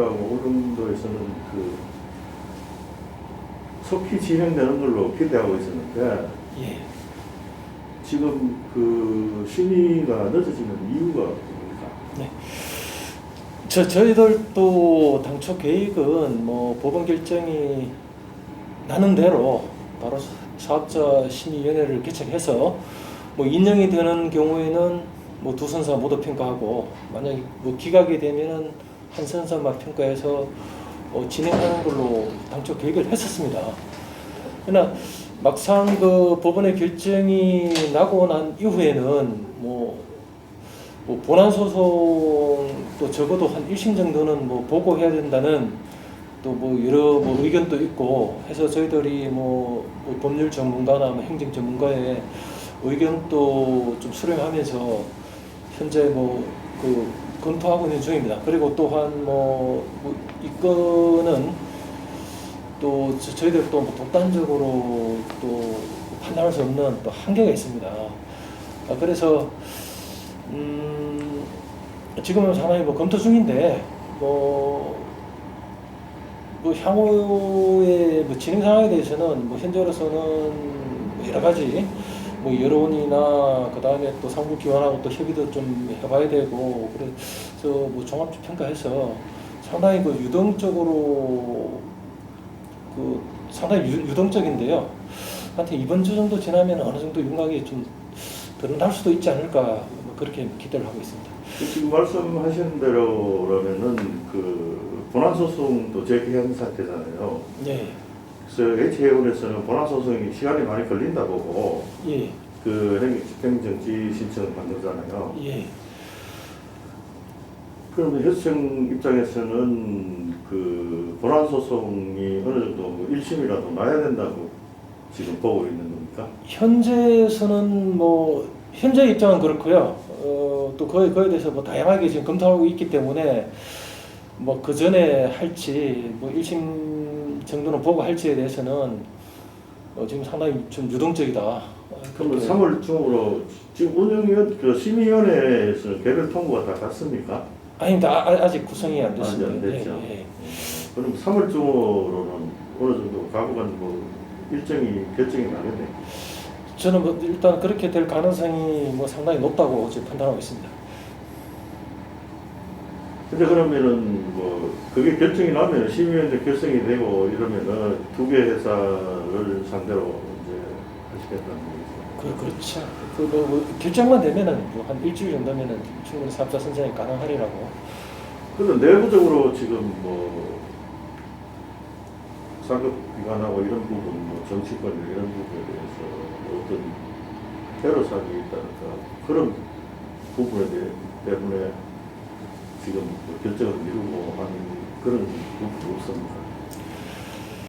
시민들하고 울릉도에서는 그 속히 진행되는 걸로 기대하고 있었는데 예. 지금 그 심의가 늦어지는 이유가 뭡니까? 저 저희들도 당초 계획은 뭐 법원 결정이 나는 대로 바로 사업자 심의위원회를 개척해서 뭐 인정이 되는 경우에는 뭐 두 선사 모두 평가하고 만약에 뭐 기각이 되면은 한 선사만 평가해서 어, 진행하는 걸로 당초 계획을 했었습니다. 그러나 막상 그 법원의 결정이 나고 난 이후에는 뭐, 뭐 본안 소송도 적어도 한 1심 정도는 뭐 보고해야 된다는 또 뭐 여러 뭐 의견도 있고 해서 저희들이 뭐, 뭐 법률 전문가나 뭐 행정 전문가의 의견도 좀 수렴하면서 현재 뭐그 검토하고 있는 중입니다. 그리고 또한 뭐, 뭐 이거는 또 저- 저희들 또 뭐 독단적으로 또 판단할 수 없는 또 한계가 있습니다. 아, 그래서 음, 지금은 상당히 뭐 검토 중인데 뭐, 뭐 향후의 뭐 진행 상황에 대해서는 뭐 현재로서는 뭐 여러 가지 뭐 여론이나 그 다음에 또 상부 기관하고 또 협의도 좀 해봐야 되고 그래서 뭐 종합적 평가해서 상당히 그 유동적으로 그 상당히 유, 유동적인데요. 한테 이번 주 정도 지나면 어느 정도 윤곽이 좀 드러날 수도 있지 않을까 뭐 그렇게 기대를 하고 있습니다. 지금 말씀하신 대로라면은 그 본안 소송도 상태잖아요. 예, 그래서 H회원에서는 본안 소송이 시간이 많이 걸린다 보고 예, 그 행- 행정지 신청을 받는 거잖아요. 예. 그러면 협청 입장에서는 그 본안 소송이 어느 정도 뭐 1심이라도 나야 된다고 지금 보고 있는 겁니까? 현재에서는 뭐 현재 입장은 그렇고요. 어, 또 그에 그에 대해서 뭐 다양하게 지금 검토하고 있기 때문에 뭐 그 전에 할지 뭐 1심 정도는 보고 할지에 대해서는 어, 지금 상당히 좀 유동적이다. 어, 그러면 그렇게 3월 중으로 지금 운영위원 그 심의위원회에서 개별 통보가 다 갔습니까? 아닙니다. 아, 아- 아직 구성이 안 아직 됐습니다. 안 됐죠. 예, 예. 그럼 3월 중으로는 어느 정도 가고간 뭐 일정이 결정이 나겠네. 저는 뭐 일단 그렇게 될 가능성이 뭐 상당히 높다고 지금 판단하고 있습니다. 근데 그러면은 뭐 그게 결정이 나면 심의위원회 결성이 되고 이러면은 두 개 회사를 상대로 이제 하시겠다는 거죠. 그 그렇죠. 그 뭐 뭐 결정만 되면은 뭐 한 일주일 정도면은 충분히 사업자 선정이 가능하리라고. 그런데 내부적으로 지금 뭐 상급 기관하고 이런 부분, 뭐 정치권 이런 부분에 대해서 뭐 어떤 테러 사격이 있다든가 그런 부분에 대해 때문에 지금 뭐 결정을 미루고 하는 그런 부분이 없습니다.